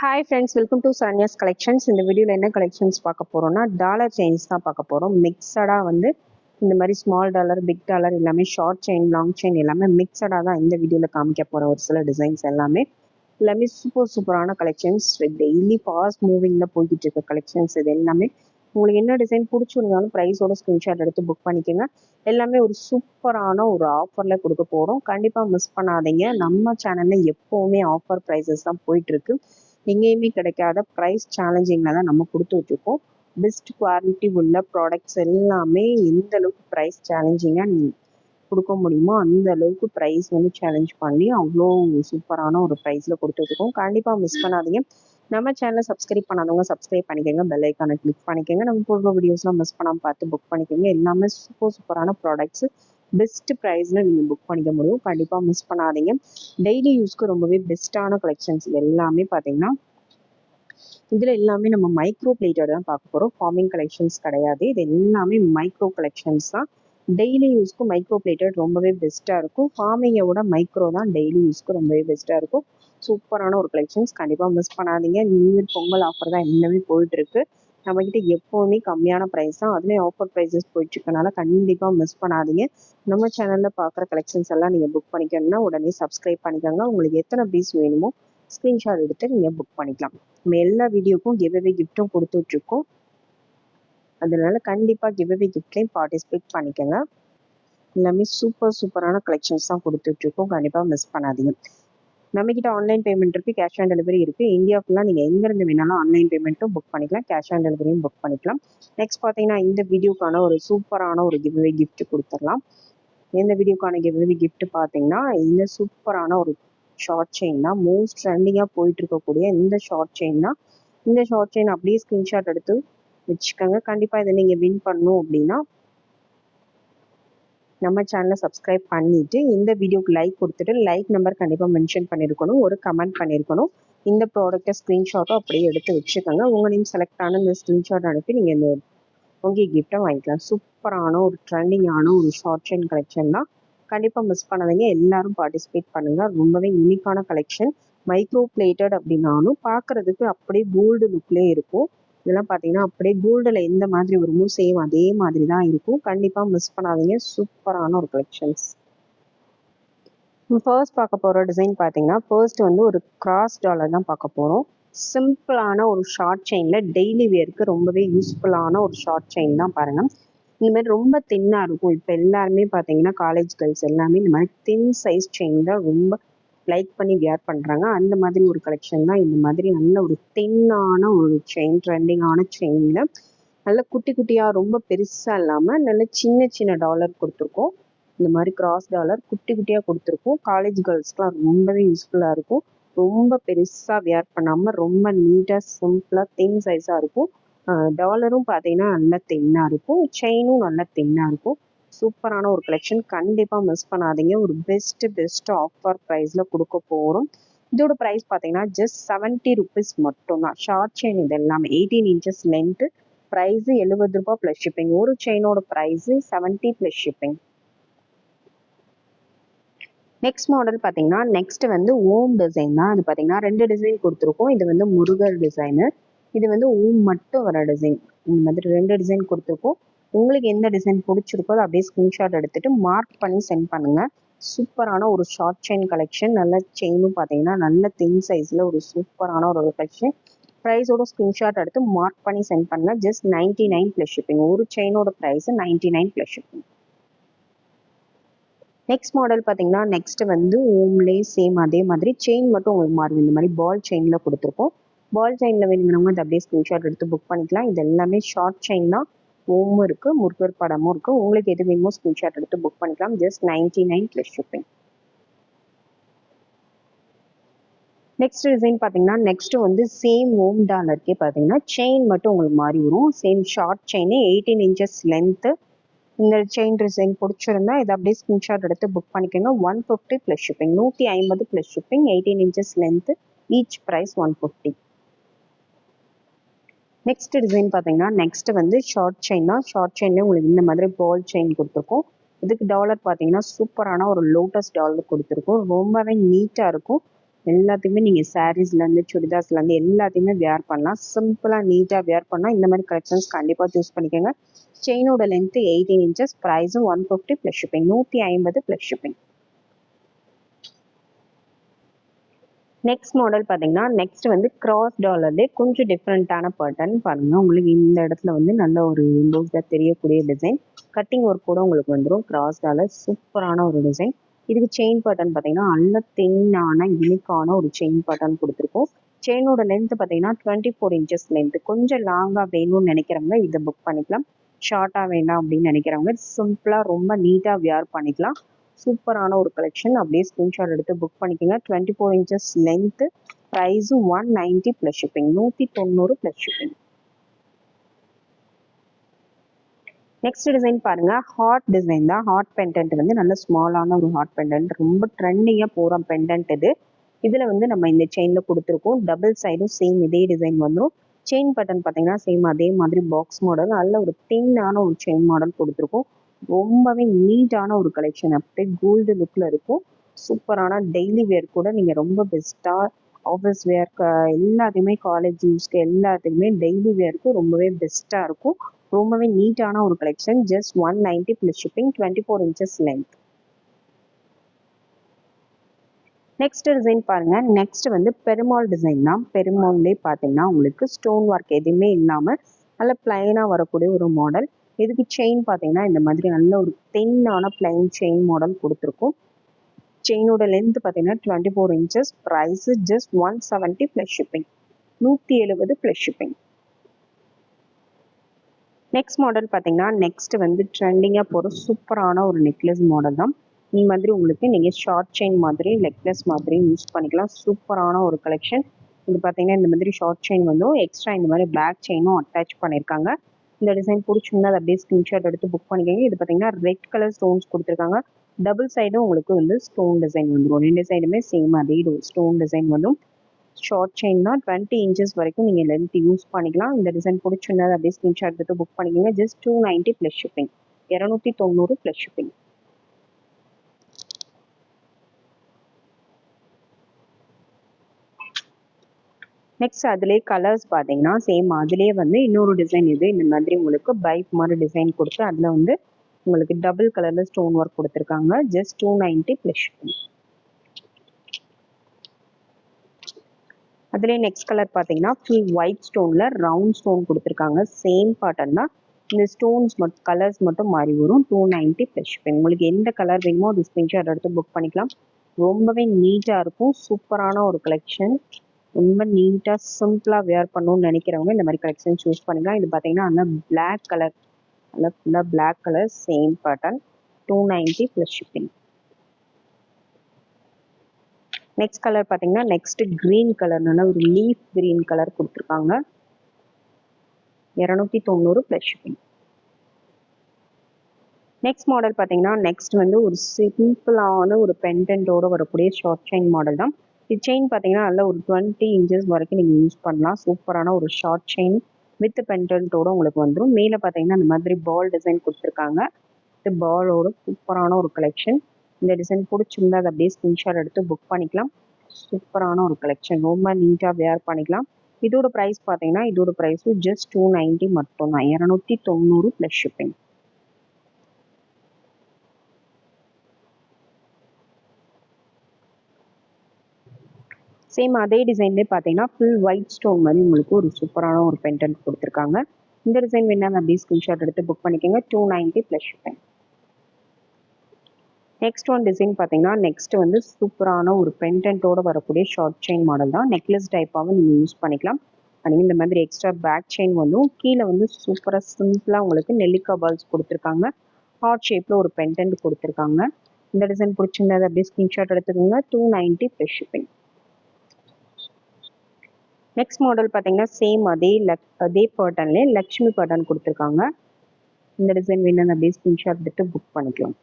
Hi friends welcome to Sanyas collections இந்த வீடியோவில் என்ன கலெக்ஷன்ஸ் பார்க்க போகிறோம்னா டாலர் செயின்ஸ் தான் பார்க்க போகிறோம் மிக்சடாக வந்து இந்த மாதிரி ஸ்மால் டாலர் பிக் டாலர் எல்லாமே ஷார்ட் செயின் லாங் செயின் எல்லாமே மிக்சடாக தான் இந்த வீடியோவில் காமிக்க போகிற ஒரு சில டிசைன்ஸ் எல்லாமே. எல்லாமே சூப்பர் சூப்பரான கலெக்ஷன்ஸ் டெய்லி ஃபாஸ்ட் மூவிங்கில் போய்கிட்டு இருக்க கலெக்ஷன்ஸ் இது எல்லாமே. உங்களுக்கு என்ன டிசைன் பிடிச்சிருந்தாலும் ப்ரைஸோட ஸ்க்ரீன்ஷாட் எடுத்து புக் பண்ணிக்கோங்க. எல்லாமே ஒரு சூப்பரான ஒரு ஆஃபரில் கொடுக்க போகிறோம் கண்டிப்பாக மிஸ் பண்ணாதீங்க. நம்ம சேனலில் எப்போவுமே ஆஃபர் ப்ரைஸஸ் தான் போயிட்டுருக்கு எங்கேயுமே கிடைக்காத ப்ரைஸ் சேலஞ்சிங்கில் தான் நம்ம கொடுத்துட்ருக்கோம் பெஸ்ட் குவாலிட்டி உள்ள ப்ராடக்ட்ஸ் எல்லாமே எந்த அளவுக்கு ப்ரைஸ் சேலஞ்சிங்காக நீங்கள் கொடுக்க முடியுமோ அந்த அளவுக்கு ப்ரைஸ் வந்து சேலஞ்ச் பண்ணி அவ்வளோ சூப்பரான ஒரு ப்ரைஸில் கொடுத்துட்ருக்கோம் கண்டிப்பாக மிஸ் பண்ணாதீங்க. நம்ம சேனலை சப்ஸ்கிரைப் பண்ணாதவங்க சப்ஸ்கிரைப் பண்ணிக்கோங்க. பெல் ஐக்கானை கிளிக் பண்ணிக்கோங்க. நம்ம போடுற வீடியோஸ்லாம் மிஸ் பண்ணாமல் பார்த்து புக் பண்ணிக்கோங்க. எல்லாமே சூப்பர் சூப்பரான ப்ராடக்ட்ஸ் பெஸ்ட் ப்ரைஸில் நீங்கள் புக் பண்ணிக்க முடியும். கண்டிப்பாக மிஸ் பண்ணாதீங்க. டெய்லி யூஸ்க்கு ரொம்பவே பெஸ்ட்டான கலெக்ஷன்ஸ் எல்லாமே பார்த்தீங்கன்னா இதில் எல்லாமே நம்ம மைக்ரோ பிளேட்டோட தான் பார்க்க போகிறோம் ஃபார்மிங் கலெக்ஷன்ஸ் கிடையாது. இது எல்லாமே மைக்ரோ கலெக்ஷன்ஸ் தான். டெய்லி யூஸ்க்கு மைக்ரோ பிளேட்டட் ரொம்பவே பெஸ்ட்டாக இருக்கும். ஃபார்மிங்கை விட மைக்ரோ தான் டெய்லி யூஸ்க்கு ரொம்பவே பெஸ்ட்டாக இருக்கும். சூப்பரான ஒரு கலெக்ஷன்ஸ் கண்டிப்பாக மிஸ் பண்ணாதீங்க. நியூ இயர் பொங்கல் ஆஃபர் தான் எல்லாமே போயிட்டுருக்கு நம்மக்கிட்ட எப்போவுமே கம்மியான ப்ரைஸ் தான். அதுலேயும் ஆஃபர் ப்ரைஸஸ் போயிட்டுருக்கனால கண்டிப்பாக மிஸ் பண்ணாதீங்க. நம்ம சேனலில் பார்க்குற கலெக்ஷன்ஸ் எல்லாம் நீங்கள் புக் பண்ணிக்கணும்னா உடனே சப்ஸ்கிரைப் பண்ணிக்கோங்க. உங்களுக்கு எத்தனை பீஸ் வேணுமோ ஸ்க்ரீன்ஷாட் எடுத்து நீங்கள் புக் பண்ணிக்கலாம். நம்ம எல்லா வீடியோக்கும் கிவ்அவே கிஃப்ட்டும் கொடுத்துட்ருக்கோம். அதனால கண்டிப்பாக கிவ்அவே கிஃப்ட்லேயும் பார்ட்டிசிபேட் பண்ணிக்கோங்க. எல்லாமே சூப்பர் சூப்பரான கலெக்ஷன்ஸ் தான் கொடுத்துட்ருக்கோம். கண்டிப்பாக மிஸ் பண்ணாதீங்க. நம்மக்கிட்ட ஆன்லைன் பேமெண்ட் இருக்குது கேஷ் ஆன் டெலிவரி இருக்குது இந்தியா ஃபுல்லாக நீங்கள் எங்கேருந்து வேணாலும் ஆன்லைன் பேமெண்ட்டும் புக் பண்ணிக்கலாம் கேஷ் ஆன் டெலிவரியும் புக் பண்ணிக்கலாம். நெக்ஸ்ட் பார்த்தீங்கன்னா இந்த வீடியோக்கான ஒரு சூப்பரான ஒரு கிவ்அவே கிஃப்ட் கொடுத்துடலாம். இந்த வீடியோக்கான கிவ்அவே கிஃப்ட் பார்த்தீங்கன்னா இந்த சூப்பரான ஒரு ஷார்ட் செயின் தான். மோஸ்ட் ட்ரெண்டிங்காக போயிட்டு இருக்கக்கூடிய இந்த ஷார்ட் செயின் தான். இந்த ஷார்ட் செயின் அப்படியே ஸ்க்ரீன்ஷாட் எடுத்து வச்சுக்கோங்க. கண்டிப்பாக இதை நீங்கள் வின் பண்ணணும் அப்படின்னா நம்ம சேனலை சப்ஸ்கிரைப் பண்ணிவிட்டு இந்த வீடியோக்கு லைக் கொடுத்துட்டு லைக் நம்பர் கண்டிப்பாக மென்ஷன் பண்ணியிருக்கணும் ஒரு கமெண்ட் பண்ணியிருக்கணும் இந்த ப்ராடக்ட்டை ஸ்க்ரீன்ஷாட்டும் அப்படியே எடுத்து வச்சுக்கோங்க. உங்கள் நேம் செலக்ட் ஆன இந்த ஸ்க்ரீன்ஷாட் அனுப்பி நீங்கள் இந்த உங்கள் கிஃப்ட்டை வாங்கிக்கலாம். சூப்பரான ஒரு ட்ரெண்டிங்கான ஒரு ஷார்ட் செயின் கலெக்ஷன் தான். கண்டிப்பாக மிஸ் பண்ணாதீங்க. எல்லாரும் பார்ட்டிசிபேட் பண்ணுங்கள் ரொம்பவே யூனிக்கான கலெக்ஷன் மைக்ரோ பிளேட்டட் அப்படின்னாலும் பார்க்குறதுக்கு அப்படியே கோல்டு லுக்லேயே இருக்கும். இதெல்லாம் பார்த்தீங்கன்னா அப்படியே கோல்டில் எந்த மாதிரி வருமோ சேம் அதே மாதிரி தான் இருக்கும். கண்டிப்பாக மிஸ் பண்ணாதீங்க. சூப்பரான ஒரு கலெக்ஷன்ஸ் ஃபர்ஸ்ட் பார்க்க போகிற டிசைன் பார்த்தீங்கன்னா ஃபர்ஸ்ட் வந்து ஒரு கிராஸ் டாலர் தான் பார்க்க போகிறோம் சிம்பிளான ஒரு ஷார்ட் செயினில் டெய்லி வேருக்கு ரொம்பவே யூஸ்ஃபுல்லான ஒரு ஷார்ட் செயின் தான் பாருங்கள் இந்த மாதிரி ரொம்ப தின்னாக இருக்கும். இப்போ எல்லாருமே பார்த்தீங்கன்னா காலேஜ் கேர்ள்ஸ் எல்லாமே இந்த மாதிரி தின் சைஸ் செயின் தான் ரொம்ப லைக் பண்ணி வியர் பண்ணுறாங்க அந்த மாதிரி ஒரு கலெக்ஷன் தான் இந்த மாதிரி நல்ல ஒரு தின்னான ஒரு செயின் ட்ரெண்டிங்கான செயினில் நல்ல குட்டி குட்டியாக ரொம்ப பெருசாக இல்லாமல் நல்ல சின்ன சின்ன டாலர் கொடுத்துருக்கோம். இந்த மாதிரி கிராஸ் டாலர் குட்டி குட்டியாக கொடுத்துருக்கோம். காலேஜ் கேர்ள்ஸ்க்குலாம் ரொம்பவே யூஸ்ஃபுல்லாக இருக்கும். ரொம்ப பெருசாக வியர் பண்ணாமல் ரொம்ப நீட்டாக சிம்பிளாக தின் சைஸாக இருக்கும். டாலரும் பார்த்தீங்கன்னா நல்ல தென்னாக இருக்கும். செயினும் நல்ல தென்னாக இருக்கும். சூப்பரான ஒரு கலெக்ஷன் கண்டிப்பாக மிஸ் பண்ணாதீங்க. ஒரு பெஸ்ட் பெஸ்ட் ஆஃபர் ப்ரைஸில் கொடுக்க போகிறோம் இதோட ப்ரைஸ் பார்த்தீங்கன்னா ஜஸ்ட் செவன்ட்டி ருபீஸ் மட்டும்தான். ஷார்ட் செயின் இது எல்லாமே. எயிட்டீன் இன்ச்சஸ் லென்த்து ப்ரைஸு எழுபது ரூபா ப்ளஸ் ஷிப்பிங் ஒரு செயினோட price seventy plus shipping next model பார்த்தீங்கன்னா நெக்ஸ்ட் வந்து ஓம் டிசைன் தான். அது பார்த்தீங்கன்னா ரெண்டு டிசைன் கொடுத்துருக்கோம். இது வந்து முருகர் டிசைனு இது வந்து ஓம் மட்டும் வர டிசைன் இந்த மாதிரி ரெண்டு டிசைன் கொடுத்துருக்கோம். உங்களுக்கு எந்த டிசைன் பிடிச்சிருக்கோ அதை அப்படியே ஸ்க்ரீன்ஷாட் எடுத்துட்டு மார்க் பண்ணி சென்ட் பண்ணுங்க. சூப்பரான ஒரு ஷார்ட் செயின் கலெக்ஷன் நல்ல செயினும் பார்த்தீங்கன்னா நல்ல தின் சைஸில் ஒரு சூப்பரான ஒரு கலெக்ஷன் ப்ரைஸோட ஸ்க்ரீன்ஷாட் எடுத்து மார்க் பண்ணி சென்ட் பண்ணுங்க. Just ninety nine plus shipping ஒரு செயினோட price ninety nine plus shipping next model பார்த்தீங்கன்னா நெக்ஸ்ட் வந்து ஓம்லே சேம் அதே மாதிரி. செயின் மட்டும் உங்களுக்கு மாறும் இந்த மாதிரி பால் செயினில் கொடுத்துருக்கோம். பால் செயினில் வேணுங்கிறவங்க அதை அப்படியே ஸ்க்ரீன்ஷாட் எடுத்து புக் பண்ணிக்கலாம். இது எல்லாமே ஷார்ட் செயின் தான். ஓமும் இருக்குது முருகர் படமும் இருக்குது உங்களுக்கு எது வேணுமோ ஸ்க்ரீன்ஷாட் எடுத்து புக் பண்ணிக்கலாம். Just ninety nine plus shipping next design பார்த்தீங்கன்னா நெக்ஸ்ட் வந்து சேம் ஓம் டாலருக்கே பார்த்தீங்கன்னா செயின் மட்டும் உங்களுக்கு மாறி வரும். Same short chain eighteen inches length இந்த செயின் டிசைன் பிடிச்சிருந்தா இதை அப்படியே ஸ்க்ரீன்ஷாட் எடுத்து புக் பண்ணிக்கோங்க. ஒன் ஃபிஃப்டி ப்ளஸ் ஷிப்பிங் நூற்றி ஐம்பது plus shipping eighteen inches length each price one fifty next design பார்த்தீங்கன்னா நெக்ஸ்ட் வந்து ஷார்ட் செயின் தான். ஷார்ட் செயின்லேயே உங்களுக்கு இந்த மாதிரி பால் செயின் கொடுத்துருக்கோம். இதுக்கு டாலர் பார்த்தீங்கன்னா சூப்பரான ஒரு லோட்டஸ் டாலர் கொடுத்துருக்கோம். ரொம்பவே நீட்டாக இருக்கும். எல்லாத்தையுமே நீங்கள் சாரீஸ்லேருந்து சுடிதாஸ்லேருந்து எல்லாத்தையுமே வேர் பண்ணலாம். சிம்பிளாக நீட்டாக வேர் பண்ணால் இந்த மாதிரி கலெக்ஷன்ஸ் கண்டிப்பாக சூஸ் பண்ணிக்கோங்க. செயினோட லென்த்து எயிட்டீன் இன்ச்சஸ் ப்ரைஸும் ஒன் ஃபிஃப்டி ப்ளஸ் ஷிப்பிங் நூற்றி ஐம்பது ப்ளஸ் ஷிப்பிங் நெக்ஸ்ட் மாடல் பார்த்தீங்கன்னா நெக்ஸ்ட் வந்து கிராஸ் டாலர்லேயே கொஞ்சம் டிஃப்ரெண்ட்டான பேட்டர்ன் பாருங்க. உங்களுக்கு இந்த இடத்துல வந்து நல்ல ஒரு இம்போஸாக தெரியக்கூடிய டிசைன் கட்டிங் ஒர்க் கூட உங்களுக்கு வந்துடும் கிராஸ் டாலர் சூப்பரான ஒரு டிசைன் இதுக்கு செயின் பேட்டர்ன் பார்த்தீங்கன்னா நல்ல தென்னான இனிக்கான ஒரு செயின் பேட்டர்ன் கொடுத்துருக்கோம். செயினோட லென்த் பார்த்தீங்கன்னா டுவெண்ட்டி ஃபோர் இன்ச்சஸ் லென்த் கொஞ்சம் லாங்காக வேணும்னு நினைக்கிறவங்க இதை புக் பண்ணிக்கலாம். ஷார்ட்டாக வேண்டாம் அப்படின்னு நினைக்கிறவங்க சிம்பிளாக ரொம்ப நீட்டாக வியர் பண்ணிக்கலாம். சூப்பரான ஒரு கலெக்ஷன் அப்படியே ஸ்க்ரீன்ஷாட் எடுத்து புக் பண்ணிக்கோங்க. டுவெண்ட்டி ஃபோர் இன்ச்சஸ் லென்த்து ப்ரைஸும் ஒன் நைன்ட்டி ப்ளஸ் ஷிப்பிங் நூற்றி தொண்ணூறு ப்ளஸ் ஷிப்பிங் நெக்ஸ்ட் டிசைன் பாருங்க. ஹாட் டிசைன் தான். ஹாட் பெண்டன்ட் வந்து நல்ல ஸ்மாலான ஒரு ஹாட் பெண்டன்ட் ரொம்ப ட்ரெண்டிங்காக போகிற பெண்டன்ட் இது. இதில் வந்து நம்ம இந்த செயினில் கொடுத்துருக்கோம். டபுள் சைடும் சேம் இதே டிசைன் வந்துடும் செயின் பட்டன் பார்த்தீங்கன்னா சேம் அதே மாதிரி பாக்ஸ் மாடல் நல்ல ஒரு தின்னான ஒரு செயின் மாடல் கொடுத்துருக்கோம். ரொம்பவே நீட்டான ஒரு கலெக்ஷன் அப்படியே கோல்டு லுக்கில் இருக்கும். சூப்பரான டெய்லி வேர் கூட நீங்கள் ரொம்ப பெஸ்ட்டாக ஆஃபீஸ் வேர்க்கு எல்லாத்தையுமே காலேஜ் யூஸ்க்கு எல்லாத்துக்குமே டெய்லி வேர்க்கு ரொம்பவே பெஸ்ட்டாக இருக்கும். ரொம்பவே நீட்டான ஒரு collection just one ninety plus shipping twenty four inches length next design பாருங்க. நெக்ஸ்ட் வந்து பெருமாள் டிசைன் தான். பெருமாள்லேயே பார்த்தீங்கன்னா உங்களுக்கு ஸ்டோன் ஒர்க் எதுவுமே இல்லாமல் நல்ல பிளைனாக வரக்கூடிய ஒரு மாடல் இதுக்கு செயின் பார்த்தீங்கன்னா இந்த மாதிரி நல்ல ஒரு தென்னான பிளைன் செயின் மாடல் கொடுத்துருக்கும். செயினோட லென்த் பார்த்தீங்கன்னா twenty four inches price just one seventy plus shipping நூற்றி எழுபது ப்ளஸ் ஷிப்பிங் நெக்ஸ்ட் மாடல் பார்த்தீங்கன்னா நெக்ஸ்ட் வந்து ட்ரெண்டிங்காக போகிற சூப்பரான ஒரு நெக்லஸ் மாடல் தான். இந்த மாதிரி உங்களுக்கு நீங்கள் ஷார்ட் செயின் மாதிரி நெக்லஸ் மாதிரி யூஸ் பண்ணிக்கலாம். சூப்பரான ஒரு கலெக்ஷன் இது பார்த்தீங்கன்னா இந்த மாதிரி ஷார்ட் செயின் வந்து எக்ஸ்ட்ரா இந்த மாதிரி பேக் செயினும் அட்டாச் பண்ணியிருக்காங்க இந்த டிசைன் பிடிச்சிருந்தா அதை அப்படியே ஸ்க்ரீன்ஷாட் எடுத்து புக் பண்ணிக்கோங்க. இது பார்த்தீங்கன்னா ரெட் கலர் ஸ்டோன்ஸ் கொடுத்துருக்காங்க. டபுள் சைடும் உங்களுக்கு வந்து ஸ்டோன் டிசைன் வந்துடும் ரெண்டு சைடுமே சேம் அதே ஸ்டோன் டிசைன் வந்துடும் ஷார்ட் செயின் தான் டுவெண்ட்டி இன்ச்சஸ் வரைக்கும் நீங்கள் லென்த் யூஸ் பண்ணிக்கலாம். இந்த டிசைன் பிடிச்சிருந்தா அப்படியே ஸ்க்ரீன்ஷாட் எடுத்து புக் பண்ணிக்கோங்க. Just two ninety plus shipping இரநூத்தி தொண்ணூறு ப்ளஸ் ஷிப்பிங் நெக்ஸ்ட் அதுலேயே கலர்ஸ் பார்த்தீங்கன்னா சேம் அதுலேயே வந்து இன்னொரு டிசைன் இது இந்த மாதிரி உங்களுக்கு பைப் மாதிரி டிசைன் கொடுத்து அதில் வந்து உங்களுக்கு டபுள் கலரில் ஸ்டோன் ஒர்க் கொடுத்துருக்காங்க. ஜஸ்ட் டூ நைன்ட்டி ப்ளஸ் அதுலேயே நெக்ஸ்ட் கலர் பார்த்தீங்கன்னா ஃபுல் ஒயிட் ஸ்டோனில் ரவுண்ட் ஸ்டோன் கொடுத்துருக்காங்க. சேம் பேட்டர்ன் தான். இந்த ஸ்டோன்ஸ் மட்டும் கலர்ஸ் மட்டும் மாறி வரும். டூ நைன்ட்டி ப்ளஸ் உங்களுக்கு எந்த கலர் வேணுமோ அது ஸ்க்ரீன்ஷாட் எடுத்து புக் பண்ணிக்கலாம். ரொம்பவே நீட்டாக இருக்கும். சூப்பரான ஒரு கலெக்ஷன் ரொம்ப நீட்டாக சிம்பிளாக வேர் பண்ணணும்னு நினைக்கிறவங்க இந்த மாதிரி கலெக்ஷன் சூஸ் பண்ணிக்கலாம் இது பார்த்தீங்கன்னா நல்லா பிளாக் கலர் நல்லா ஃபுல்லாக black colour same pattern two ninety plus shipping next colour பார்த்தீங்கன்னா நெக்ஸ்ட் க்ரீன் கலர் நல்லா ஒரு லீஃப் க்ரீன் கலர் கொடுத்துருக்காங்க. இரநூத்தி தொண்ணூறு ப்ளஸ் ஷிப்பிங் நெக்ஸ்ட் மாடல் பார்த்தீங்கன்னா நெக்ஸ்ட் வந்து ஒரு சிம்பிளான ஒரு பெண்டன்ட்டோட வரக்கூடிய ஷார்ட் செயின் மாடல் தான். இது செயின் பார்த்தீங்கன்னா நல்ல ஒரு டுவெண்ட்டி இன்ச்சஸ் வரைக்கும் நீங்கள் யூஸ் பண்ணலாம். சூப்பரான ஒரு ஷார்ட் செயின் வித் பெண்டன்ட்டோட உங்களுக்கு வந்துடும் மேலே பார்த்தீங்கன்னா இந்த மாதிரி பால் டிசைன் கொடுத்துருக்காங்க. இது பாலோட சூப்பரான ஒரு கலெக்ஷன் இந்த டிசைன் பிடிச்சிருந்தா அதை அப்படியே ஸ்கிரீன்ஷாட் எடுத்து புக் பண்ணிக்கலாம். சூப்பரான ஒரு கலெக்ஷன் ரொம்ப நீட்டாக வேர் பண்ணிக்கலாம். இதோட ப்ரைஸ் பார்த்தீங்கன்னா இதோட ப்ரைஸும் ஜஸ்ட் டூ நைன்ட்டி மட்டும் தான் இரநூத்தி தொண்ணூறு ப்ளஸ் ஷிப்பிங் சேம் அதே டிசைன்லேயே பார்த்தீங்கன்னா ஃபுல் ஒயிட் ஸ்டோன் மாதிரி உங்களுக்கு ஒரு சூப்பரான ஒரு பென்டென்ட் கொடுத்துருக்காங்க. இந்த டிசைன் வேணாலும் அப்படியே ஸ்கிரீன்ஷாட் எடுத்து புக் பண்ணிக்கோங்க. Two ninety plus shipping next one design பார்த்தீங்கன்னா நெக்ஸ்ட் வந்து சூப்பரான ஒரு பென்டென்ட்டோட வரக்கூடிய ஷார்ட் செயின் மாடல் தான். நெக்லஸ் டைப்பாகவும் நீங்கள் யூஸ் பண்ணிக்கலாம். அண்ட் இந்த மாதிரி எக்ஸ்ட்ரா பேக் செயின் வந்தும் கீழே வந்து சூப்பராக சிம்பிளாக உங்களுக்கு நெல்லிக்காய் பால்ஸ் கொடுத்துருக்காங்க. ஹார்ட் ஷேப்பில் ஒரு பென்டென்ட் கொடுத்துருக்காங்க. இந்த டிசைன் பிடிச்சிருந்தது அப்படியே ஸ்கிரீன்ஷாட் எடுத்துக்கோங்க. Two ninety plus shipping next model பார்த்தீங்கன்னா சேம் அதே லக் அதே பேட்டர்ன்லேயே லக்ஷ்மி பேட்டர்ன் கொடுத்துருக்காங்க. இந்த டிசைன் வேணும் அப்படியே ஸ்கிரீன்ஷாட் எடுத்துட்டு புக் பண்ணிக்கலாம்.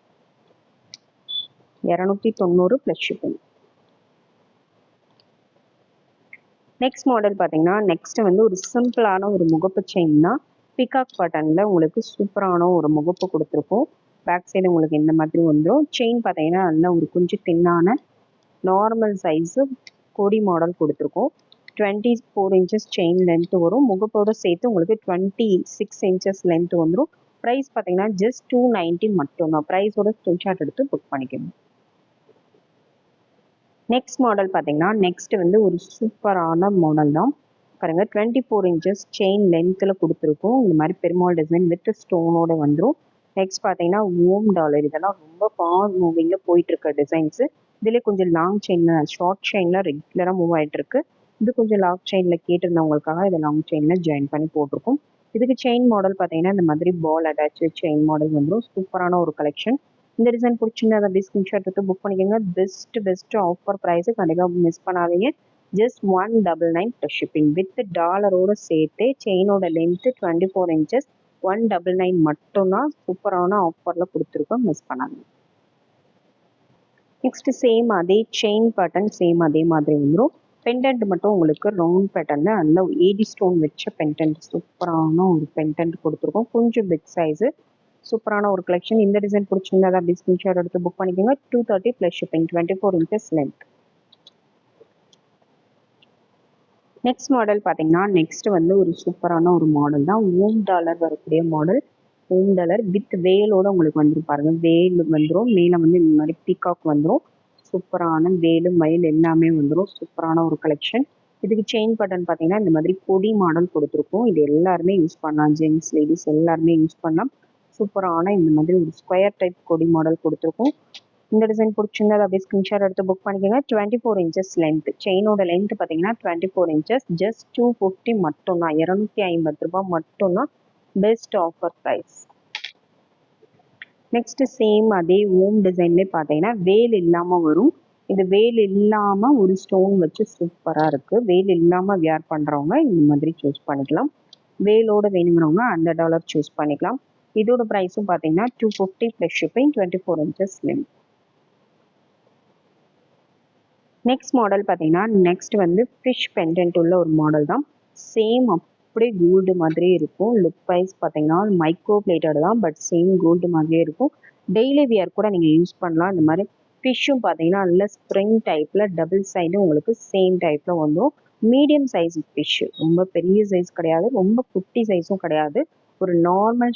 இரநூத்தி தொண்ணூறு ப்ளஸ் ஷிப்பிங் நெக்ஸ்ட் மாடல் பார்த்தீங்கன்னா நெக்ஸ்ட் வந்து ஒரு சிம்பிளான ஒரு முகப்பு செயின் தான் பிகாக் பட்டனில் உங்களுக்கு சூப்பரான ஒரு முகப்பு கொடுத்துருக்கோம். பேக் சைடு உங்களுக்கு இந்த மாதிரி வந்துடும் செயின் பார்த்தீங்கன்னா நல்ல ஒரு கொஞ்சம் தின்னான நார்மல் சைஸு கொடி மாடல் கொடுத்துருக்கோம். Twenty four inches chain length வரும். முகப்போட சேர்த்து உங்களுக்கு டுவெண்ட்டி சிக்ஸ் இன்ச்சஸ் லென்த் வந்துடும் ப்ரைஸ் பார்த்தீங்கன்னா ஜஸ்ட் டூ நைன்ட்டி மட்டும்தான். ப்ரைஸோட ஸ்க்ரீன்ஷாட் எடுத்து புக் பண்ணிக்கணும் நெக்ஸ்ட் மாடல் பார்த்தீங்கன்னா நெக்ஸ்ட் வந்து ஒரு சூப்பரான மாடல் தான். பாருங்க டுவெண்ட்டி ஃபோர் இன்ச்சஸ் செயின் லென்த்தில் கொடுத்துருக்கோம். இந்த மாதிரி பெருமாள் டிசைன் வித் ஸ்டோனோட வந்துடும் நெக்ஸ்ட் பார்த்தீங்கன்னா ஓம் டாலர் இதெல்லாம் ரொம்ப ஃபாஸ்ட் மூவிங்கில் போயிட்டு இருக்க டிசைன்ஸு இதுலேயே கொஞ்சம் லாங் செயினில் ஷார்ட் செயினில் ரெகுலராக மூவ் ஆகிட்டு இருக்கு. இது கொஞ்சம் லாங் செயினில் கேட்டிருந்தவங்களுக்காக இதை லாங் செயினில் ஜாயின் பண்ணி போட்டிருக்கோம். இதுக்கு செயின் மாடல் பார்த்தீங்கன்னா இந்த மாதிரி பால் அட்டாச் செயின் மாடல் வந்துடும் சூப்பரான ஒரு கலெக்ஷன் இந்த டிசைன் பிடிச்சிருந்தா அதை அப்படியே ஸ்கிரீன்ஷாட் எடுத்து புக் பண்ணிக்கோங்க. பெஸ்ட் பெஸ்ட் ஆஃபர் ப்ரைஸு கண்டிப்பாக மிஸ் பண்ணாதீங்க. Just one double nine plus shipping with டாலரோட சேர்த்து செயினோட length twenty four inches one double nine மட்டும்தான் சூப்பரான ஆஃபரில் கொடுத்துருக்கோம். மிஸ் பண்ணாதீங்க. நெக்ஸ்ட் சேம் அதே செயின் பேட்டர்ன் சேம் அதே மாதிரி வந்துடும் பெண்டன்ட் மட்டும் உங்களுக்கு ரவுண்ட் பேட்டர்னில் நல்ல ஏடி ஸ்டோன் வச்ச பெண்டன்ட் சூப்பரான ஒரு பெண்டன்ட் கொடுத்துருக்கோம். கொஞ்சம் பிக் சைஸு சூப்பரான ஒரு கலெக்ஷன் இந்த டிசைன் பிடிச்சிருந்தா அதை அப்படி ஸ்கிரீன்ஷாட் எடுத்து புக் பண்ணிக்கோங்க. Two thirty plus shipping twenty four inches length next model பார்த்தீங்கன்னா நெக்ஸ்ட் வந்து ஒரு சூப்பரான ஒரு மாடல் தான். ஓம் டாலர் வரக்கூடிய மாடல் ஓம் டாலர் வித் வேலோட உங்களுக்கு வந்துடும் பாருங்க. வேல் வந்துடும் மேலே வந்து இந்த மாதிரி பீகாக் வந்துடும் சூப்பரான வேலு மயில் எல்லாமே வந்துடும் சூப்பரான ஒரு கலெக்ஷன் இதுக்கு செயின் பட்டன் பார்த்தீங்கன்னா இந்த மாதிரி கொடி மாடல் கொடுத்துருக்கோம். இது எல்லாருமே யூஸ் பண்ணலாம். ஜென்ஸ் லேடிஸ் எல்லாருமே யூஸ் பண்ணலாம். சூப்பரான இந்த மாதிரி ஒரு ஸ்கொயர் டைப் கொடி மாடல் கொடுத்துருக்கோம். இந்த டிசைன் பிடிச்சிருந்தா அப்படியே ஸ்கிரீன்ஷாட் எடுத்து புக் பண்ணிக்கோங்க. டுவெண்ட்டி ஃபோர் இன்ச்சஸ் லென்த் செயினோட லென்த் பார்த்தீங்கன்னா twenty four inches just two fifty மட்டும்தான். இரநூத்தி ஐம்பது ரூபாய் மட்டும்தான். Best offer price next same அதே ஓம் டிசைன்லேயே பார்த்தீங்கன்னா வேல் இல்லாமல் வரும். இது வேல் இல்லாமல் ஒரு ஸ்டோன் வச்சு சூப்பராக இருக்குது வேல் இல்லாமல் வியர் பண்ணுறவங்க இந்த மாதிரி சூஸ் பண்ணிக்கலாம். வேலோட வேணுங்கிறவங்க அந்த டாலர் சூஸ் பண்ணிக்கலாம். இதோட ப்ரைஸும் பார்த்தீங்கன்னா two fifty plus shipping twenty four inches next model பார்த்தீங்கன்னா நெக்ஸ்ட் வந்து ஃபிஷ் பெண்டன்ட் உள்ள ஒரு மாடல் தான். சேம் அப்படியே கோல்டு மாதிரியே இருக்கும். லுக் வைஸ் பார்த்தீங்கன்னா மைக்ரோ பிளேட்டட் தான் பட் சேம் கோல்டு மாதிரியே இருக்கும். டெய்லி வியர் கூட நீங்கள் யூஸ் பண்ணலாம். இந்த மாதிரி ஃபிஷ்ஷும் பார்த்தீங்கன்னா நல்ல ஸ்ப்ரிங் டைப்பில் டபுள் சைடும் உங்களுக்கு சேம் டைப்பில் வந்துடும் மீடியம் சைஸ் ஃபிஷ்ஷு ரொம்ப பெரிய சைஸ் கிடையாது ரொம்ப குட்டி சைஸும் கிடையாது. ஒரு நார்மல்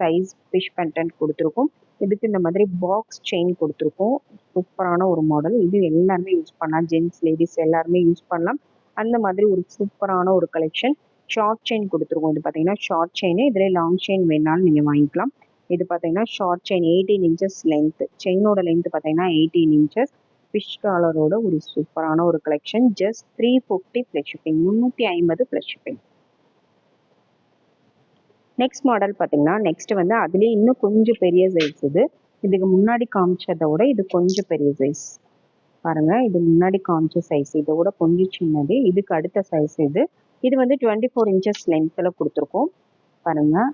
சைஸ் ஃபிஷ் பெண்டன்ட் கொடுத்துருக்கோம். இதுக்கு இந்த மாதிரி பாக்ஸ் செயின் கொடுத்துருக்கோம். சூப்பரான ஒரு மாடல் இது எல்லாருமே யூஸ் பண்ணலாம். ஜென்ட்ஸ் லேடிஸ் எல்லாருமே யூஸ் பண்ணலாம். அந்த மாதிரி ஒரு சூப்பரான ஒரு கலெக்ஷன் ஷார்ட் செயின் கொடுத்துருக்கோம் இது பார்த்தீங்கன்னா ஷார்ட் செயின் இதில் லாங் செயின் வேணாலும் நீங்கள் வாங்கிக்கலாம். இது பார்த்தீங்கன்னா short chain eighteen inches length செயினோட length பார்த்தீங்கன்னா எயிட்டீன் இன்ச்சஸ் ஃபிஷ் காலரோட ஒரு சூப்பரான ஒரு collection just three fifty plus shipping முந்நூற்றி ஐம்பது ப்ளஸ் ஷிப்பிங் நெக்ஸ்ட் மாடல் பார்த்தீங்கன்னா நெக்ஸ்ட் வந்து அதுலேயே இன்னும் கொஞ்சம் பெரிய சைஸ் இது. இதுக்கு முன்னாடி காமிச்சதை விட இது கொஞ்சம் பெரிய சைஸ் பாருங்க இது முன்னாடி காமிச்ச சைஸ் இதோட கொஞ்சம் சின்னது. இதுக்கு அடுத்த சைஸ் இது. இது வந்து டுவெண்ட்டி ஃபோர் இன்ச்சஸ் லென்த்தில் கொடுத்துருக்கோம். பாருங்கள்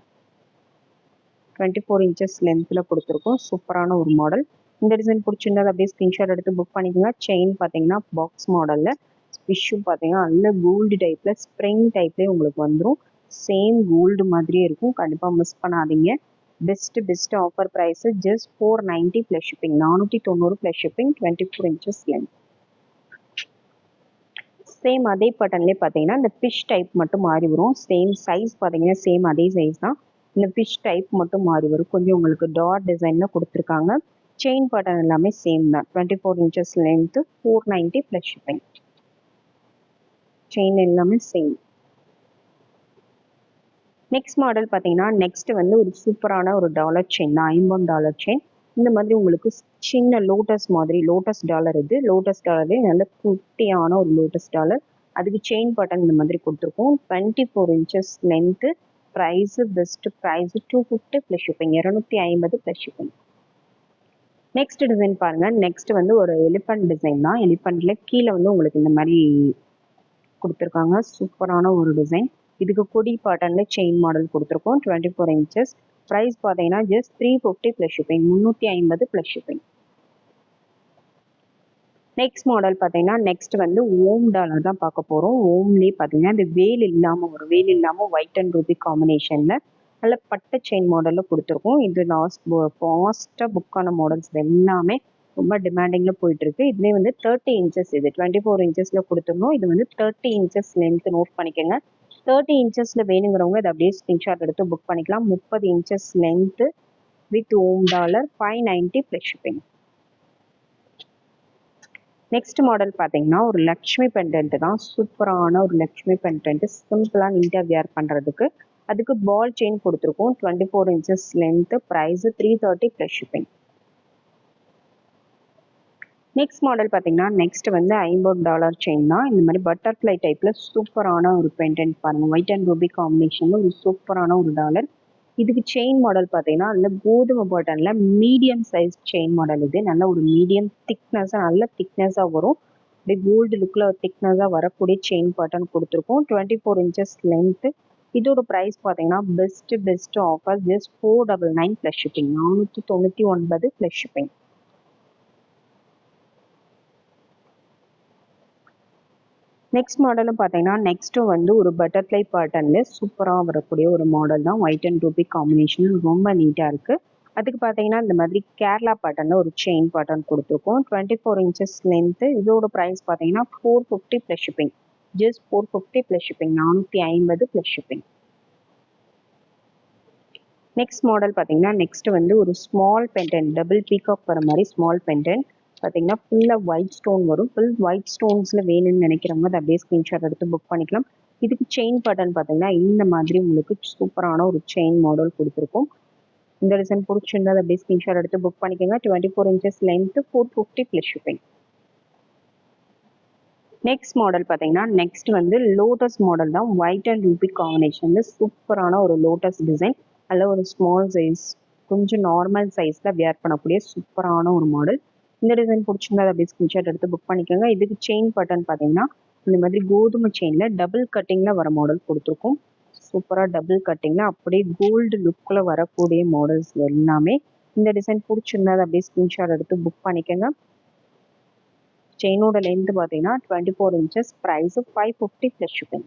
டுவெண்ட்டி ஃபோர் இன்ச்சஸ் லென்த்தில் கொடுத்துருக்கோம். சூப்பரான ஒரு மாடல் இந்த டிசைன் பிடிச்சிருந்தா அப்படியே ஸ்க்ரீன்ஷாட் எடுத்து புக் பண்ணிக்கோங்க. செயின் பார்த்தீங்கன்னா பாக்ஸ் மாடலில் ஃபிஷ்ஷு பார்த்தீங்கன்னா நல்ல கோல்டு டைப்பில் ஸ்ப்ரிங் டைப்லேயே உங்களுக்கு வந்துடும் சேம் கோல்டு மாதிரியே இருக்கும். கண்டிப்பாக மிஸ் பண்ணாதீங்க. Best best offer price just four ninety plus shipping நானூற்றி தொண்ணூறு plus shipping twenty four inches length same அதே பட்டன்லேயே பார்த்தீங்கன்னா இந்த ஃபிஷ் டைப் மட்டும் மாறி வரும். சேம் சைஸ் பார்த்தீங்கன்னா சேம் அதே சைஸ் தான். இந்த ஃபிஷ் டைப் மட்டும் மாறி வரும். கொஞ்சம் உங்களுக்கு டாட் டிசைனில் கொடுத்துருக்காங்க. செயின் பட்டன் எல்லாமே சேம் தான். Twenty four inches length four ninety plus shipping chain எல்லாமே சேம் நெக்ஸ்ட் மாடல் பார்த்தீங்கன்னா நெக்ஸ்ட் வந்து ஒரு சூப்பரான ஒரு டாலர் செயின் தான் ஐம்பது டாலர் செயின் இந்த மாதிரி உங்களுக்கு சின்ன லோட்டஸ் மாதிரி லோட்டஸ் டாலர் இது. லோட்டஸ் டாலரே நல்ல குட்டியான ஒரு லோட்டஸ் டாலர் அதுக்கு செயின் பட்டன் இந்த மாதிரி கொடுத்துருக்கோம். Twenty four inches length price best price two fifty plus shipping இரநூத்தி ஐம்பது ப்ளஸ் ஷிப்பிங் நெக்ஸ்ட் டிசைன் பாருங்க. நெக்ஸ்ட் வந்து ஒரு எலிஃபண்ட் டிசைன் தான். எலிஃபண்ட்ல கீழே வந்து உங்களுக்கு இந்த மாதிரி கொடுத்துருக்காங்க. சூப்பரான ஒரு டிசைன் இதுக்கு கொடி பேட்டர்னில் செயின் மாடல் கொடுத்துருக்கோம். டுவெண்ட்டி ஃபோர் இன்ச்சஸ் ப்ரைஸ் பார்த்தீங்கன்னா just three fifty plus shipping முந்நூற்றி ஐம்பது ப்ளஸ் ஷிப்பிங் நெக்ஸ்ட் மாடல் பார்த்தீங்கன்னா நெக்ஸ்ட் வந்து ஓம் டாலர் தான் பார்க்க போகிறோம் ஓம்லேயே பார்த்தீங்கன்னா இந்த வேல் இல்லாமல் ஒரு வேல் இல்லாமல் ஒயிட் அண்ட் ரூபி காம்பினேஷனில் நல்ல பட்டை செயின் மாடலில் கொடுத்துருக்கோம். இது லாஸ்ட் ஃபாஸ்ட்டாக புக்கான மாடல்ஸ் எல்லாமே ரொம்ப டிமாண்டிங்கில் போயிட்டுருக்கு இதுலேயே வந்து தேர்ட்டி இன்ச்சஸ் இது. டுவெண்ட்டி ஃபோர் இன்ச்சஸில் கொடுத்துருந்தோம். இது வந்து தேர்ட்டி இன்ச்சஸ் லென்த் நோட் பண்ணிக்கோங்க. தேர்ட்டி இன்ச்சஸில் வேணுங்கிறவங்க இதை அப்படியே ஸ்க்ரீன்ஷாட் எடுத்து புக் பண்ணிக்கலாம். முப்பது inches length with Om dollar five ninety plus shipping next model பார்த்தீங்கன்னா ஒரு லக்ஷ்மி பெண்டன்ட் தான். சூப்பரான ஒரு லக்ஷ்மி பெண்டன்ட் சிம்பிளாக நீட்டாக வியர் பண்ணுறதுக்கு அதுக்கு பால் செயின் கொடுத்துருக்கோம். Twenty four inches length price three thirty plus shipping next model பார்த்தீங்கன்னா நெக்ஸ்ட் வந்து ஐம்பது டாலர் செயின் தான். இந்த மாதிரி பட்டர்ஃப்ளை டைப்பில் சூப்பரான ஒரு பெண்டன்ட் பாருங்கள் ஒயிட் அண்ட் ரூபி காம்பினேஷனில் ஒரு சூப்பரான ஒரு டாலர் இதுக்கு செயின் மாடல் பார்த்தீங்கன்னா அதில் கோதுமை பட்டனில் மீடியம் சைஸ் செயின் மாடல் இது. நல்ல ஒரு மீடியம் திக்னஸாக நல்ல திக்னஸாக வரும். அப்படியே கோல்டு லுக்கில் திக்னஸாக வரக்கூடிய செயின் பட்டன் கொடுத்துருக்கோம். டுவெண்ட்டி ஃபோர் இன்ச்சஸ் லென்த்து இதோட ப்ரைஸ் பார்த்தீங்கன்னா best best offer just four double nine plus shipping நானூற்றி தொண்ணூற்றி ஒன்பது ப்ளஸ் ஷிப்பிங் நெக்ஸ்ட் மாடலும் பார்த்தீங்கன்னா நெக்ஸ்ட்டு வந்து ஒரு பட்டர்ஃப்ளை பேட்டர்னில் சூப்பராக வரக்கூடிய ஒரு மாடல் தான் ஒயிட் அண்ட் ரூபி காம்பினேஷன் ரொம்ப நீட்டாக இருக்குது அதுக்கு பார்த்தீங்கன்னா இந்த மாதிரி கேரளா பேட்டர்னில் ஒரு செயின் பேட்டர்ன் கொடுத்துருக்கோம். டுவெண்ட்டி ஃபோர் இன்ச்சஸ் லென்த்து இதோட ப்ரைஸ் பார்த்தீங்கன்னா four fifty plus shipping just four fifty plus shipping நானூற்றி ஐம்பது ப்ளஸ் ஷிப்பிங் நெக்ஸ்ட் மாடல் பார்த்தீங்கன்னா நெக்ஸ்ட் வந்து ஒரு ஸ்மால் பென்டென்ட் டபுள் பீகாக் வர மாதிரி ஸ்மால் பென்டென்ட் பார்த்தீங்கன்னா ஃபுல்லாக ஒயிட் ஸ்டோன் வரும். ஃபுல் ஒயிட் ஸ்டோன்ஸில் வேணும்னு நினைக்கிறவங்க அதை அப்படியே ஸ்க்ரீன்ஷாட் எடுத்து புக் பண்ணிக்கலாம். இதுக்கு செயின் பட்டன் பார்த்தீங்கன்னா இந்த மாதிரி உங்களுக்கு சூப்பரான ஒரு செயின் மாடல் கொடுத்துருக்கும். இந்த டிசைன் பிடிச்சிருந்தா அதை அப்படியே ஸ்க்ரீன்ஷாட் எடுத்து புக் பண்ணிக்கோங்க. Twenty four inches length four fifty plus shipping next model பார்த்தீங்கன்னா நெக்ஸ்ட் வந்து லோட்டஸ் மாடல் தான். ஒயிட் அண்ட் ரூபி காம்பினேஷனில் சூப்பரான ஒரு லோட்டஸ் டிசைன் அதில் ஒரு ஸ்மால் சைஸ் கொஞ்சம் நார்மல் சைஸில் வியர் பண்ணக்கூடிய சூப்பரான ஒரு மாடல் இந்த டிசைன் பிடிச்சிருந்தா அதை அப்படியே ஸ்க்ரீன்ஷாட் எடுத்து புக் பண்ணிக்கோங்க. இதுக்கு செயின் பட்டன் பார்த்தீங்கன்னா இந்த மாதிரி கோதுமை செயினில் டபுள் கட்டிங்கில் வர மாடல் கொடுத்துருக்கோம். சூப்பராக டபுள் கட்டிங்கில் அப்படியே கோல்டு லுக்கில் வரக்கூடிய மாடல்ஸ் எல்லாமே இந்த டிசைன் பிடிச்சிருந்தா அதை அப்படியே ஸ்கிரீன்ஷாட் எடுத்து புக் பண்ணிக்கோங்க. செயினோட லென்த் பார்த்தீங்கன்னா twenty four inches price five fifty plus shipping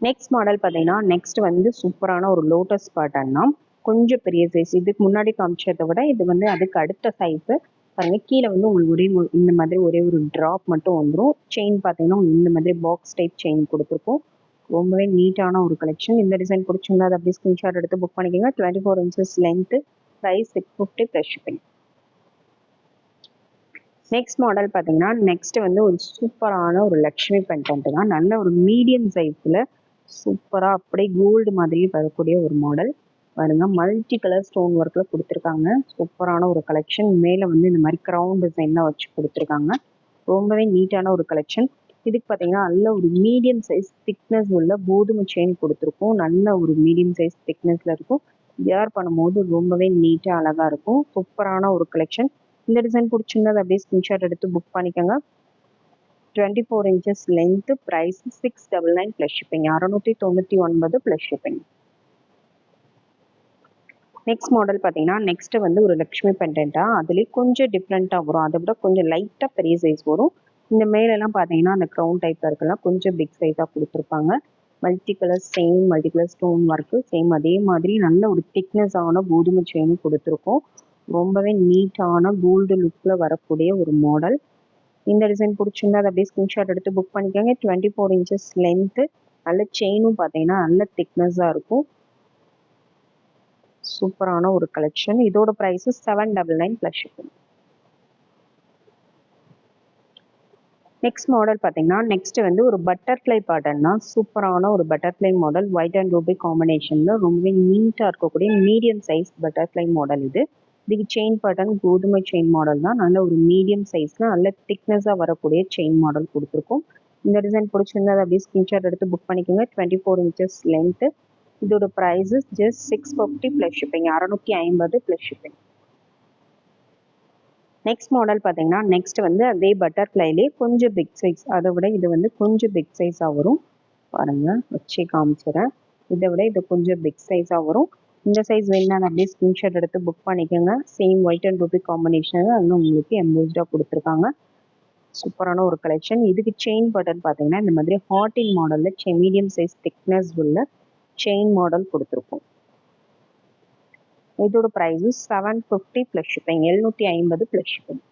next model பார்த்தீங்கன்னா நெக்ஸ்ட் வந்து சூப்பரான ஒரு லோட்டஸ் பேட்டர்ன் தான். கொஞ்சம் பெரிய சைஸ் இதுக்கு முன்னாடி காமிச்சதை விட இது வந்து அதுக்கு அடுத்த சைஸு பாருங்க கீழே வந்து உங்களுக்கு ஒரே இந்த மாதிரி ஒரே ஒரு ட்ராப் மட்டும் வந்துடும் செயின் பார்த்தீங்கன்னா இந்த மாதிரி பாக்ஸ் டைப் செயின் கொடுத்துருக்கோம். ரொம்பவே நீட்டான ஒரு கலெக்ஷன் இந்த டிசைன் பிடிச்சிருந்தா அதை அப்படியே ஸ்க்ரீன்ஷாட் எடுத்து புக் பண்ணிக்கோங்க. Twenty four inches length price six fifty plus shipping next model பார்த்தீங்கன்னா நெக்ஸ்ட் வந்து ஒரு சூப்பரான ஒரு லக்ஷ்மி பென்டென்ட் தான். நல்ல ஒரு மீடியம் சைஸில் சூப்பராக அப்படியே கோல்டு மாதிரி வரக்கூடிய ஒரு மாடல் பாருங்க. மல்டி கலர் ஸ்டோன் ஒர்க்கில் கொடுத்துருக்காங்க. சூப்பரான ஒரு கலெக்ஷன் மேலே வந்து இந்த மாதிரி க்ரௌன் டிசைன்லாம் வச்சு கொடுத்துருக்காங்க. ரொம்பவே நீட்டான ஒரு கலெக்ஷன் இதுக்கு பார்த்தீங்கன்னா நல்ல ஒரு மீடியம் சைஸ் திக்னஸ் உள்ள கோதுமை செயின் கொடுத்துருக்கோம். நல்ல ஒரு மீடியம் சைஸ் திக்னஸில் இருக்கும். வியர் பண்ணும்போது ரொம்பவே நீட்டாக அழகாக இருக்கும். சூப்பரான ஒரு கலெக்ஷன் இந்த டிசைன் பிடிச்சிருந்தது அப்படியே ஸ்கிரீன்ஷாட் எடுத்து புக் பண்ணிக்கோங்க. Twenty four inches length price six double nine plus shipping அறநூற்றி தொண்ணூற்றி ஒன்பது ப்ளஸ் ஷிப்பிங் நெக்ஸ்ட் மாடல் பார்த்தீங்கன்னா நெக்ஸ்ட் வந்து ஒரு லக்ஷ்மி பெண்டன்ட்டாக அதுலேயே கொஞ்சம் டிஃப்ரெண்ட்டாக வரும். அதை விட கொஞ்சம் லைட்டாக பெரிய சைஸ் வரும். இந்த மேலெல்லாம் பார்த்தீங்கன்னா அந்த க்ரௌன் டைப்பில் இருக்கலாம். கொஞ்சம் பிக் சைஸாக கொடுத்துருப்பாங்க. Multi colour same multi colour stone work same அதே மாதிரி நல்ல ஒரு திக்னஸ் ஆன கோதுமை செயினும் கொடுத்துருக்கோம். ரொம்பவே நீட்டான கோல்டு லுக்கில் வரக்கூடிய ஒரு மாடல் இந்த டிசைன் பிடிச்சிருந்தா அதை அப்படியே ஸ்க்ரீன்ஷாட் எடுத்து புக் பண்ணிக்கோங்க. டுவெண்ட்டி ஃபோர் இன்ச்சஸ் லென்த்து நல்ல செயினும் பார்த்தீங்கன்னா நல்ல திக்னஸாக இருக்கும். சூப்பரான ஒரு கலெக்ஷன் இதோட price seven double nine plus shipping next model பார்த்தீங்கன்னா நெக்ஸ்ட் வந்து ஒரு பட்டர்ஃப்ளை பேட்டர்ன் தான். சூப்பரான ஒரு butterfly model white and ruby காம்பினேஷனில் ரொம்பவே நீட்டாக இருக்கக்கூடிய மீடியம் சைஸ் பட்டர்ஃப்ளை மாடல் இது. இதுக்கு செயின் பேட்டர்ன் கோதுமை செயின் மாடல் தான். நல்ல ஒரு மீடியம் சைஸில் நல்ல திக்னஸாக வரக்கூடிய செயின் மாடல் கொடுத்துருக்கோம். இந்த டிசைன் பிடிச்சிருந்தா அப்படியே ஸ்கிரீன்ஷாட் எடுத்து புக் பண்ணிக்கோங்க. டுவெண்ட்டி ஃபோர் இன்ச்சஸ் லென்த்து இதோட prices just six fifty plus shipping அறநூற்றி ஐம்பது ப்ளஸ் ஷிப்பிங் நெக்ஸ்ட் மாடல் பார்த்தீங்கன்னா நெக்ஸ்ட் வந்து அதே பட்டர்ஃப்ளைலே கொஞ்சம் பிக் சைஸ் அதை விட இது வந்து கொஞ்சம் பிக் சைஸாக வரும். பாருங்கள் வச்சு காமிச்சிடறேன். இதை விட இது கொஞ்சம் பிக் சைஸாக வரும். இந்த சைஸ் வேணும்னா அப்படியே ஸ்க்ரீன்ஷாட் எடுத்து புக் பண்ணிக்கோங்க. Same white and ruby combination அது உங்களுக்கு எம்போஸ்டாக கொடுத்துருக்காங்க. சூப்பரான ஒரு கலெக்ஷன் இதுக்கு செயின் பட்டன் பார்த்தீங்கன்னா இந்த மாதிரி ஹாட்டின் மாடலில் மீடியம் சைஸ் திக்னஸ் உள்ள செயின் மாடல் கொடுத்துருக்கோம். இதோட price seven fifty plus shipping எழுநூற்றி ஐம்பது ப்ளஸ் ஷிப்பிங்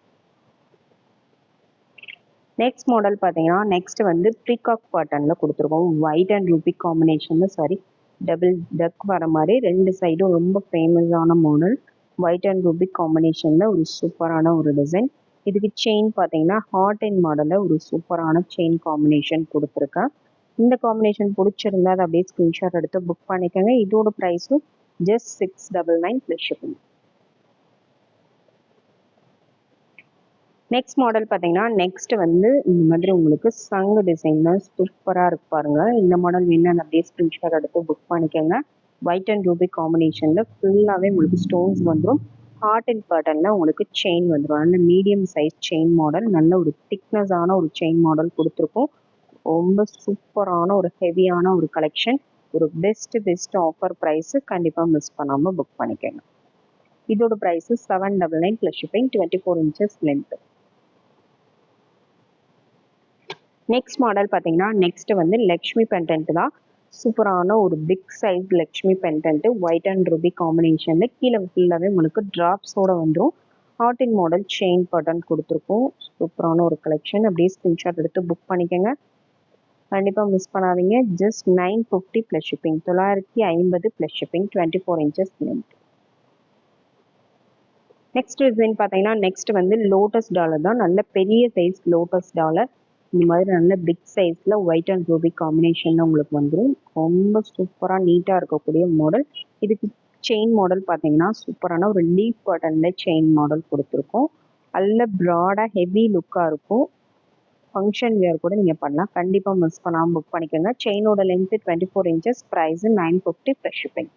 நெக்ஸ்ட் மாடல் பார்த்தீங்கன்னா நெக்ஸ்ட் வந்து ப்ரீகாக் பாட்டனில் கொடுத்துருக்கோம். ஒயிட் அண்ட் ரூபி காம்பினேஷனில் சாரி டபுள் டக் வர மாதிரி ரெண்டு சைடும் ரொம்ப ஃபேமஸான மாடல் ஒயிட் அண்ட் ரூபி காம்பினேஷனில் ஒரு சூப்பரான ஒரு டிசைன் இதுக்கு செயின் பார்த்தீங்கன்னா ஹாட் அண்ட் மாடலில் ஒரு சூப்பரான செயின் காம்பினேஷன் கொடுத்துருக்கேன். இந்த காம்பினேஷன் பிடிச்சிருந்தா அதை அப்படியே ஸ்க்ரீன்ஷாட் எடுத்து புக் பண்ணிக்கோங்க. இதோட ப்ரைஸும் just six double nine plus shipping next model பார்த்தீங்கன்னா நெக்ஸ்ட் வந்து இந்த மாதிரி உங்களுக்கு சங்கு டிசைனில் சூப்பராக இருக்கு பாருங்க. இந்த மாடல் வேணும் அப்படியே ஸ்க்ரீன்ஷாட் எடுத்து புக் பண்ணிக்கோங்க. ஒயிட் அண்ட் ரூபி காம்பினேஷனில் ஃபுல்லாகவே உங்களுக்கு ஸ்டோன்ஸ் வந்துடும் ஹார்ட் அண்ட் பேட்டர்னில் உங்களுக்கு செயின் வந்துடும் நல்ல மீடியம் சைஸ் செயின் மாடல் நல்ல ஒரு திக்னஸான ஒரு செயின் மாடல் கொடுத்துருக்கோம். ரொம்ப சூப்பரான ஒரு ஹெவியான ஒரு கலெக்ஷன் ஒரு பெஸ்ட் பெஸ்ட் ஆஃபர் ப்ரைஸு கண்டிப்பாக மிஸ் பண்ணாமல் புக் பண்ணிக்கோங்க. இதோட price seven double nine plus shipping twenty four inches length next model பார்த்தீங்கன்னா நெக்ஸ்ட் வந்து லக்ஷ்மி பெண்டன்ட் தான். சூப்பரான ஒரு big size Lakshmi pendant white and ruby காம்பினேஷனில் கீழே ஃபுல்லாகவே உங்களுக்கு ட்ராப்ஸோட வந்துடும் ஹார்டின் மாடல் செயின் பட்டன் கொடுத்துருக்கோம். சூப்பரான ஒரு கலெக்ஷன் அப்படியே ஸ்கிரீன்ஷாட் எடுத்து புக் பண்ணிக்கோங்க. கண்டிப்பாக மிஸ் பண்ணாதீங்க. Just nine fifty plus shipping தொள்ளாயிரத்தி ஐம்பது plus shipping twenty four inches length next design பார்த்தீங்கன்னா நெக்ஸ்ட் வந்து லோட்டஸ் டாலர் தான். நல்ல பெரிய சைஸ் லோட்டஸ் டாலர் இந்த மாதிரி நல்ல பிக் சைஸில் ஒயிட் அண்ட் ரூபி காம்பினேஷனில் உங்களுக்கு வந்துடும் ரொம்ப சூப்பராக நீட்டாக இருக்கக்கூடிய மாடல் இதுக்கு செயின் மாடல் பார்த்தீங்கன்னா சூப்பரான ஒரு லீஃப் பட்டனில் செயின் மாடல் கொடுத்துருக்கோம். நல்ல ப்ராடாக ஹெவி லுக்காக இருக்கும். ஃபங்க்ஷன் வியர் கூட நீங்கள் பண்ணலாம். கண்டிப்பாக மிஸ் பண்ணாமல் புக் பண்ணிக்கோங்க. செயினோட length twenty four inches price nine fifty fresh shipping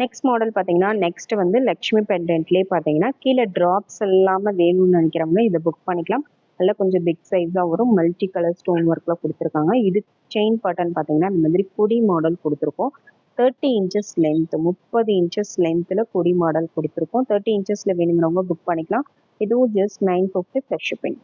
next model பார்த்தீங்கன்னா நெக்ஸ்ட் வந்து லக்ஷ்மி பெண்டன்ட்லேயே பார்த்தீங்கன்னா கீழே ட்ராப்ஸ் இல்லாமல் வேணும்னு நினைக்கிறவங்க இதை புக் பண்ணிக்கலாம். நல்லா கொஞ்சம் பிக் சைஸாக வரும். மல்டி கலர் ஸ்டோன் ஒர்க்கில் கொடுத்துருக்காங்க. இது செயின் பட்டன் பார்த்தீங்கன்னா இந்த மாதிரி கொடி மாடல் கொடுத்துருக்கோம். தேர்ட்டி இன்ச்சஸ் லென்த் முப்பது இன்ச்சஸ் லென்த்தில் கொடி மாடல் கொடுத்துருக்கோம். தேர்ட்டி இன்ச்சஸில் வேணுங்கிறவங்க புக் பண்ணிக்கலாம். இதுவும் just nine fifty fresh shipping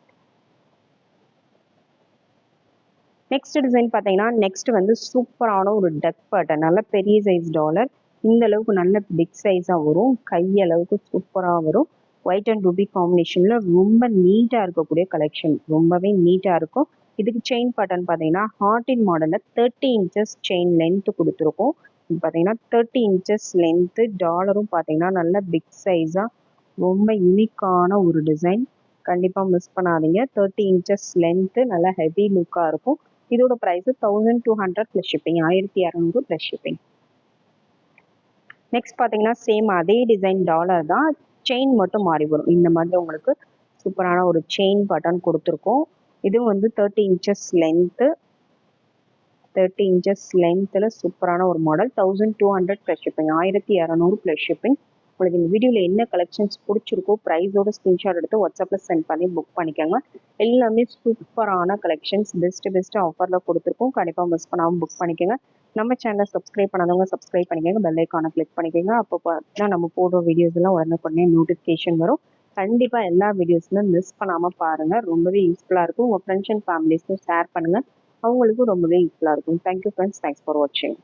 next design பார்த்தீங்கன்னா நெக்ஸ்ட் வந்து சூப்பரான ஒரு டக் பேட்டர் நல்ல பெரிய சைஸ் டாலர் இந்த அளவுக்கு நல்ல பிக் சைஸாக வரும். கையளவுக்கு சூப்பராக வரும். ஒயிட் அண்ட் ரூபி காம்பினேஷனில் ரொம்ப நீட்டாக இருக்கக்கூடிய கலெக்ஷன் ரொம்பவே நீட்டாக இருக்கும். இதுக்கு செயின் பட்டன் பார்த்தீங்கன்னா ஹார்டின் மாடலில் தேர்ட்டி இன்ச்சஸ் செயின் லென்த்து கொடுத்துருக்கோம். பார்த்தீங்கன்னா தேர்ட்டி இன்ச்சஸ் லென்த்து டாலரும் பார்த்தீங்கன்னா நல்ல பிக் சைஸாக ரொம்ப யூனிக்கான ஒரு டிசைன் கண்டிப்பாக மிஸ் பண்ணாதீங்க. தேர்ட்டி இன்ச்சஸ் லென்த்து நல்லா ஹெவி லுக்காக இருக்கும். இதோட price thousand two hundred plus shipping ஆயிரத்தி இரநூறு ப்ளஸ் ஷிப்பிங் நெக்ஸ்ட் பார்த்தீங்கன்னா சேம் அதே டிசைன் டாலர் தான். செயின் மட்டும் மாறி வரும் இந்த மாதிரி உங்களுக்கு சூப்பரான ஒரு செயின் பட்டன் கொடுத்துருக்கோம். இதுவும் வந்து thirty inches length thirty inches லென்த்தில் சூப்பரான ஒரு model thousand two hundred plus shipping ஆயிரத்தி இரநூறு ப்ளஸ் ஷிப்பிங் உங்களுக்கு இந்த வீடியோவில் என்ன கலெக்ஷன்ஸ் பிடிச்சிருக்கோ ப்ரைஸோட ஸ்க்ரீன்ஷாட் எடுத்து வாட்ஸ்அப்பில் சென்ட் பண்ணி புக் பண்ணிக்கோங்க. எல்லாமே சூப்பரான கலெக்ஷன்ஸ் பெஸ்ட்டு பெஸ்ட்டு ஆஃபரில் கொடுத்துருக்கோம். கண்டிப்பாக மிஸ் பண்ணாமல் புக் பண்ணிக்கோங்க. நம்ம சேனலை சப்ஸ்கிரைப் பண்ணாதவங்க சப்ஸ்கிரைப் பண்ணிக்கோங்க. பெல் ஐக்கானை கிளிக் பண்ணிக்கோங்க. அப்போ பார்த்தீங்கன்னா நம்ம போடுற வீடியோஸ் எல்லாம் உடனே நோட்டிஃபிகேஷன் வரும். கண்டிப்பாக எல்லா வீடியோஸுமே மிஸ் பண்ணாமல் பாருங்கள் ரொம்பவே யூஸ்ஃபுல்லாக இருக்கும். உங்கள் ஃப்ரெண்ட்ஸ் அண்ட் ஃபேமிலிஸ்க்கும் ஷேர் பண்ணுங்கள் அவங்களுக்கும் ரொம்பவே யூஸ்ஃபுல்லாக இருக்கும். தேங்க்யூ ஃப்ரெண்ட்ஸ் தேங்க்ஸ் ஃபார் வாட்சிங்